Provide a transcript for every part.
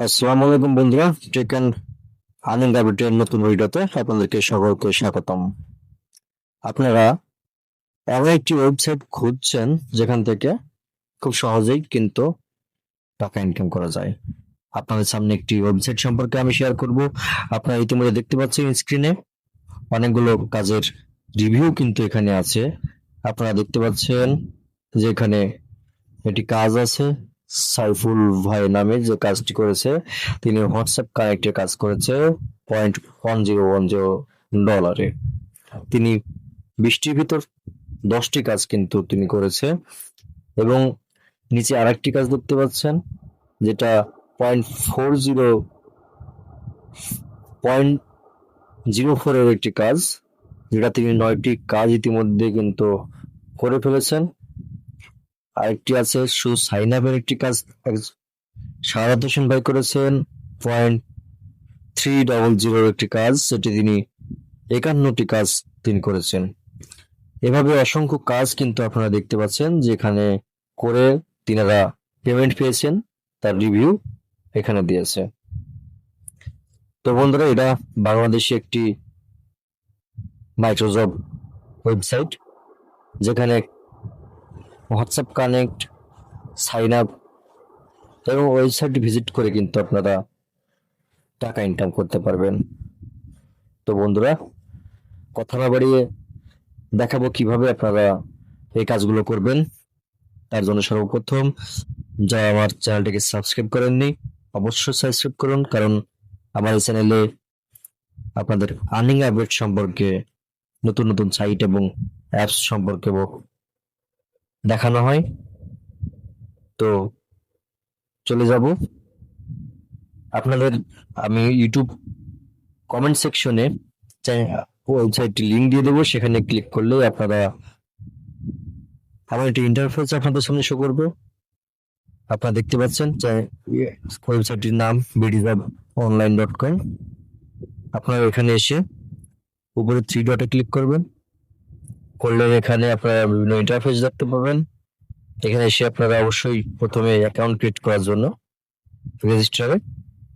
আসসালামু আলাইকুম বন্ধুরা টেক অ্যান্ড আর্নিং হ্যাবিটের নতুন ভিডিওতে আপনাদেরকে সকলকে স্বাগতম। আপনারা এমন একটি ওয়েবসাইট খুঁজছেন যেখান থেকে খুব সহজেই কিন্তু টাকা ইনকাম করা যায়। আপনাদের সামনে একটি ওয়েবসাইট সম্পর্কে আমি শেয়ার করব। আপনারা ইতিমধ্যে দেখতে পাচ্ছেন স্ক্রিনে অনেকগুলো কাজের রিভিউ কিন্তু এখানে আছে। আপনারা দেখতে পাচ্ছেন যে এখানে একটি কাজ আছে। সাইফুল ভাই নামে যে কাজটি করেছে, তিনি হোয়াটসঅ্যাপ কানেক্টে কাজ করেছে point one zero one zero ডলারে। তিনি বৃষ্টির ভিতর দশটি কাজ কিন্তু তিনি করেছে এবং নিচে আরেকটি কাজ দেখতে পাচ্ছেন, যেটা point four zero point zero ফোরের একটি কাজ, যেটা তিনি নয়টি কাজ ইতিমধ্যে কিন্তু করে ফেলেছেন। আরেকটি আছে সু সাইন আপের একটি কাজ শাহাদাত হোসেন ভাই করেছেন পয়েন্ট থ্রি ডবল জিরোর একটি কাজ, সেটি তিনি একান্নটি কাজ তিনি করেছেন। এভাবে অসংখ্য কাজ কিন্তু আপনারা দেখতে পাচ্ছেন, যেখানে করে তিনারা পেমেন্ট পেয়েছেন, তার রিভিউ এখানে দিয়েছে। তো বন্ধুরা, এটা বাংলাদেশে একটি মাইক্রোসফট ওয়েবসাইট যেখানে হোয়াটসঅ্যাপ কানেক্ট সাইন আপ এবং ওয়েবসাইট ভিজিট করে কিন্তু আপনারা টাকা ইনকাম করতে পারবেন। তো বন্ধুরা, কথা না বাড়িয়ে দেখাবো কীভাবে আপনারা এই কাজগুলো করবেন। তার জন্য সর্বপ্রথম যা আমার চ্যানেলটিকে সাবস্ক্রাইব করেননি, অবশ্যই সাবস্ক্রাইব করুন, কারণ আমার এই চ্যানেলে আপনাদের আর্নিং আপডেট সম্পর্কে, নতুন নতুন সাইট এবং অ্যাপস সম্পর্কে দেখানো হয়। তো চলে যাব। আপনাদের আমি ইউটিউব কমেন্ট সেকশনে ওয়েবসাইটটি লিঙ্ক দিয়ে দেবো। সেখানে ক্লিক করলে আপনারা আমার একটি ইন্টারফেস আপনাদের সামনে শো করবে। আপনারা দেখতে পাচ্ছেন ওয়েবসাইটটির নাম বিডিজাব অনলাইন ডট কম আপনারা এখানে এসে উপরে থ্রি ডটে ক্লিক করবেন। করলে এখানে আপনারা বিভিন্ন ইন্টারফেস দেখতে পাবেন। এখানে এসে আপনারা অবশ্যই প্রথমে অ্যাকাউন্ট ক্রিয়েট করার জন্য রেজিস্টারে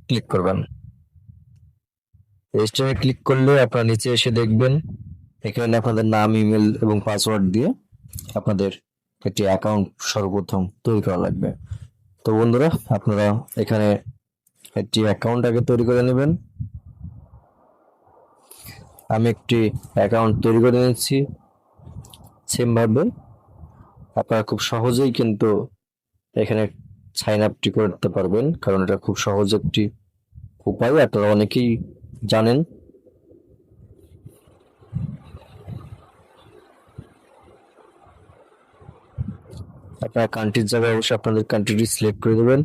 ক্লিক করবেন। রেজিস্টারে ক্লিক করলে আপনারা নিচে এসে দেখবেন, এখানে আপনাদের নাম ইমেল এবং পাসওয়ার্ড দিয়ে আপনাদের একটি অ্যাকাউন্ট সর্বপ্রথম তৈরি করা লাগবে। তো বন্ধুরা, আপনারা এখানে একটি অ্যাকাউন্ট আগে তৈরি করে নেবেন। আমি একটি অ্যাকাউন্ট তৈরি করে নিচ্ছি সেম ভাবে আপনারা খুব সহজেই কিন্তু এখানে সাইন আপটি করতে পারবেন, কারণ এটা খুব সহজ একটি উপায়, আপনারা অনেকেই জানেন। আপনারা কান্ট্রির জায়গায় অবশ্যই আপনাদের কান্ট্রিটি সিলেক্ট করে দেবেন,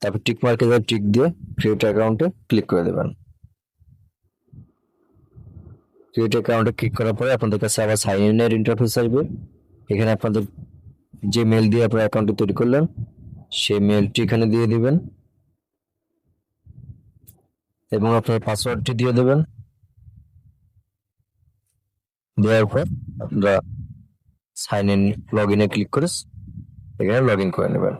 তারপর টিক মার্কে টিক দিয়ে ক্রিয়েট অ্যাকাউন্টে ক্লিক করে দেবেন। ক্রিয়েট অ্যাকাউন্টে ক্লিক করার পরে আপনাদের কাছে আবার সাইন ইনের ইন্টারফেস আসবে। এখানে আপনাদের যে মেল দিয়ে আপনার অ্যাকাউন্টটি তৈরি করলেন, সেই মেলটি এখানে দিয়ে দিবেন। এবং আপনার পাসওয়ার্ডটি দিয়ে দেবেন। দেওয়ার পর আপনারা সাইন ইন লগ ইনে ক্লিক করে এখানে লগ ইন করে নেবেন।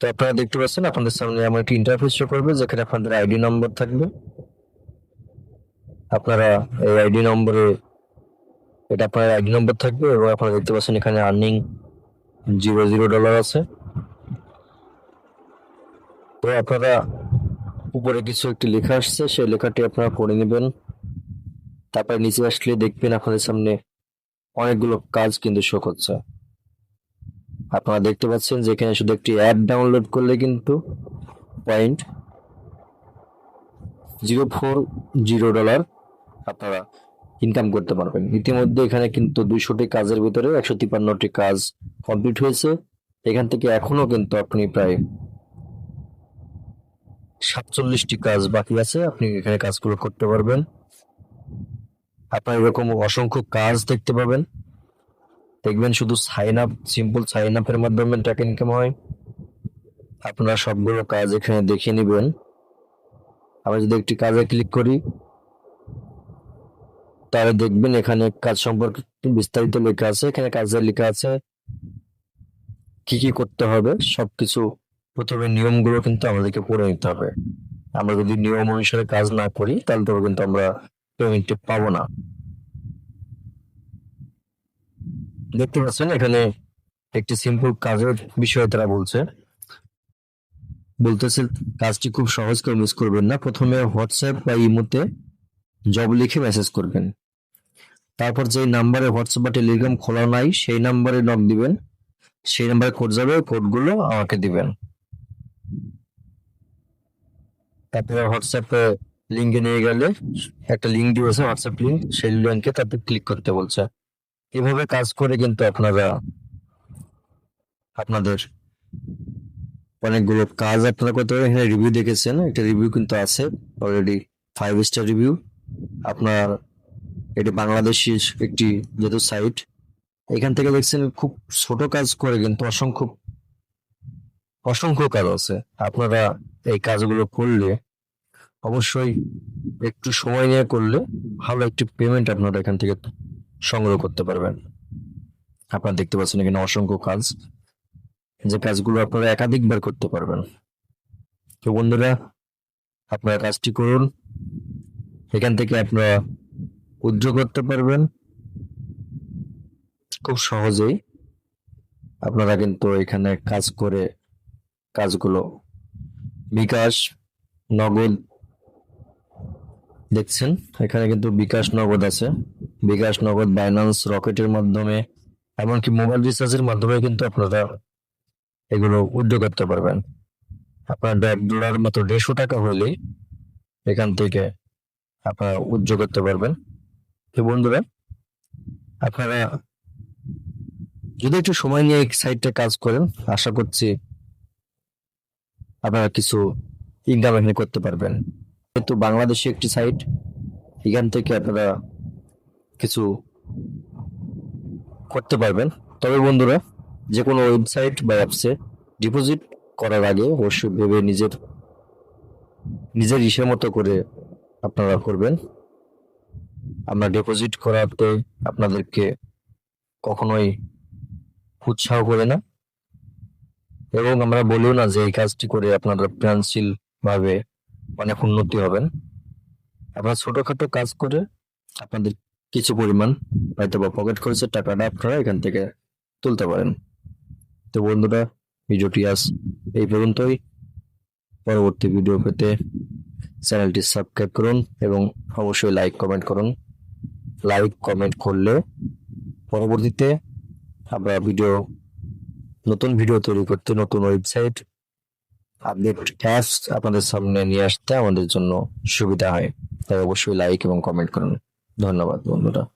তো আপনারা দেখতে পাচ্ছেন, আপনাদের সামনে এমন একটি ইন্টারফেস শো করবে, যেখানে আপনাদের আইডি নম্বর থাকবে। আপনারা এই আইডি নম্বরে এটা আপনার আইডি নম্বর থাকবে এবং আপনারা দেখতে পাচ্ছেন এখানে আর্নিং জিরো জিরো ডলার আছে। তো আপনারা উপরে কিছু একটি লেখা আসছে, সেই লেখাটি আপনারা পড়ে নেবেন। তারপরে নিচে আসলে দেখবেন আপনাদের সামনে অনেকগুলো কাজ কিন্তু শো করছে। আপনারা দেখতে পাচ্ছেন যে এখানে শুধু একটি অ্যাপ ডাউনলোড করলে কিন্তু point zero four zero dollar আপনারা ইনকাম করতে পারবেন। ইতিমধ্যে এখানে কিন্তু দুইশোটি কাজের ভিতরে একশো তিপ্পান্নটি কাজ কমপ্লিট হয়েছে। এখান থেকে এখনও কিন্তু আপনি প্রায় সাতচল্লিশটি কাজ বাকি আছে, আপনি এখানে কাজগুলো করতে পারবেন। আপনার এরকম অসংখ্য কাজ দেখতে পাবেন। দেখবেন শুধু সাইন আপ সিম্পল সাইন আপের মাধ্যমে টাকা ইনকাম হয়। আপনারা সবগুলো কাজ এখানে দেখে নেবেন। আমরা যদি একটি কাজে ক্লিক করি তাহলে দেখবেন এখানে কাজ সম্পর্কে বিস্তারিত লেখা আছে। এখানে কাজের লেখা আছে, কি কি করতে হবে, সবকিছু প্রথমে নিয়মগুলো কিন্তু আমাদেরকে পড়ে নিতে হবে। আমরা যদি নিয়ম অনুসারে কাজ না করি, তাহলে তবে কিন্তু আমরা পেমেন্টটি পাবো না। দেখতে পাচ্ছেন এখানে একটি সিম্পল কাজের বিষয়ে তারা বলছে। বলতেছে, কাজটি খুব সহজ করে মিস করবেন না। প্রথমে হোয়াটসঅ্যাপ বা ইমোতে জব লিখে মেসেজ করবেন। তারপর যে নাম্বারে হোয়াটসঅ্যাপ বা টেলিগ্রাম খোলা নাই, সেই নাম্বারে নক দিবেন। সেই নাম্বারে কোড যাবে কোডগুলো আমাকে দিবেন। তারপরে হোয়াটসঅ্যাপে লিঙ্কে নিয়ে গেলে, একটা লিঙ্ক দিয়েছে হোয়াটসঅ্যাপ লিঙ্ক সেই লিঙ্কে তারপর ক্লিক করতে বলছে। এভাবে কাজ করে কিন্তু আপনারা, আপনাদের অনেকগুলো কাজ আপনারা করতে পারেন। এখানে রিভিউ দেখেছেন, একটা রিভিউ কিন্তু আছে অলরেডি ফাইভ স্টার রিভিউ আপনার এটি বাংলাদেশি একটি যেহেতু সাইট এখান থেকে দেখছেন খুব ছোট কাজ করে কিন্তু অসংখ্য অসংখ্য কাজ আছে। আপনারা এই কাজগুলো করলে অবশ্যই একটু সময় নিয়ে করলে ভালো একটি পেমেন্ট আপনারা এখান থেকে সংগ্রহ করতে পারবেন। আপনারা দেখতে পাচ্ছেন এখানে অসংখ্য কাজ। যে কাজগুলো আপনারা একাধিকবার করতে পারবেন। তো বন্ধুরা, আপনারা কাজটি করুন। এখান থেকে আপনারা উদ্যোগ করতে পারবেন। খুব সহজেই আপনারা কিন্তু এখানে কাজ করে কাজগুলো বিকাশ নগদ দেখছেন, এখানে কিন্তু বিকাশ নগদ আছে। বিকাশ নগদ বাইন্যান্স রকেটের মাধ্যমে এমনকি মোবাইল রিচার্জের মাধ্যমে কিন্তু আপনারা এগুলো উদ্যোগ করতে পারবেন। আপনার ডলার মতো দেড়শো টাকা হলেই এখান থেকে আপনারা উদ্যোগ করতে পারবেন। তো বন্ধুরা, আপনারা যদি একটু সময় নিয়ে এই সাইটটা কাজ করেন, আশা করছি আপনারা কিছু ইনকাম এখানে করতে পারবেন। কিন্তু বাংলাদেশি একটি সাইট এখান থেকে আপনারা কিছু করতে পারবেন। তবে বন্ধুরা, যে কোনো ওয়েবসাইট বা অ্যাপসে ডিপোজিট করার আগে অবশ্যই ভেবে নিজের নিজের ইসের মতো করে আপনারা করবেন। আমরা ডিপোজিট করাতে আপনাদেরকে কখনোই উৎসাহ করে না। এবং আমরা বলিও না যে এই কাজটি করে আপনারা ফিনান্সিয়াল ভাবে অনেক উন্নতি হবেন। আপনারা ছোটখাটো কাজ করে আপনাদের কিছু পরিমাণ হয়তো বা পকেট খরচের টাকাটা আপনারা এখান থেকে তুলতে পারেন। তো বন্ধুরা, ভিডিওটি আজ এই পর্যন্তই। পরবর্তী ভিডিও পেতে চ্যানেলটি সাবস্ক্রাইব করুন এবং অবশ্যই লাইক, কমেন্ট করুন। লাইক, কমেন্ট করলে পরবর্তীতে আমরা ভিডিও, নতুন ভিডিও তৈরি করতে, নতুন ওয়েবসাইট আপডেট অ্যাপস আপনাদের সামনে নিয়ে আসতে আমাদের জন্য সুবিধা হয়। তাই অবশ্যই লাইক এবং কমেন্ট করুন। ধন্যবাদ বন্ধুরা।